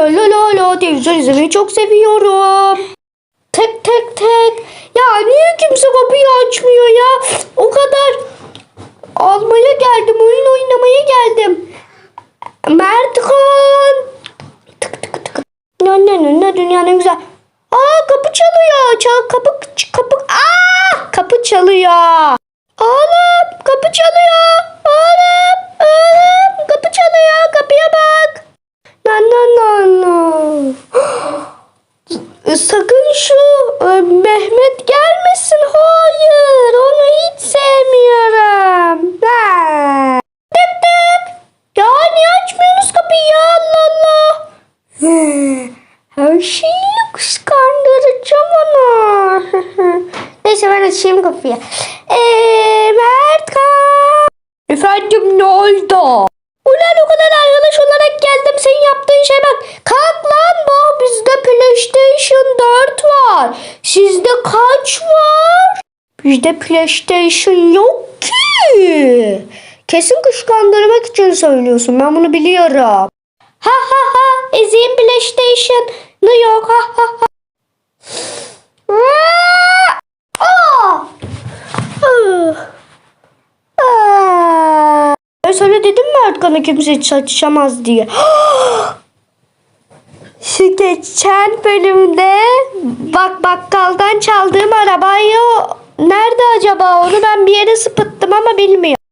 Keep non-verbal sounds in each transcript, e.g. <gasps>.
la la la la televizyon izlemeyi çok seviyorum. Tek tek tek. Ya niye kimse kapıyı açmıyor ya? O kadar almaya geldim, oyun oynamaya geldim. Mertkan. Tık tık tık. Ne ne ne ne dünya ne güzel. Aa kapı çalıyor. Çal kapı kapı. Aa kapı çalıyor. Oğlum kapı çalıyor. Oğlum oğlum kapı çalıyor. Kapıya bak. Na na na na. Sakın şu e, Mehmet gelmesin. Hayır onu hiç sevmiyorum. Ha. Tık tık. Ya niye açmıyorsunuz kapıyı Allah Allah. Her şeyi kıskandıracağım onu. <laughs> Neyse ben açayım kapıyı. Eee Mertkan. Efendim ne oldu? Ulan o kadar arkadaş olarak geldim. Senin yaptığın şeye bak. Kalk lan bak bizde PlayStation 4 var. Sizde kaç var? Bizde PlayStation yok ki. Kesin kışkandırmak için söylüyorsun. Ben bunu biliyorum. Ha ha ha. Ezin PlayStation'ı yok. Ha ha ha. Ben sana dedim mi Erkan'a kimse çalışamaz diye. <gasps> Şu geçen bölümde bak bakkaldan çaldığım arabayı nerede acaba onu ben bir yere sıpıttım ama bilmiyorum.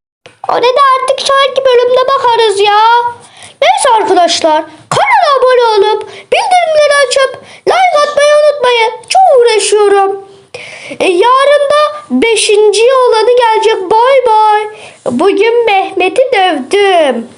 Ona da artık sonraki bölümde bakarız ya. Neyse arkadaşlar kanala abone olup bildirimleri açıp like atmayı unutmayın. Çok uğraşıyorum. E, yarın da 5. olanı gelecek. Bay bay. Bugün Mehmet'i dövdüm.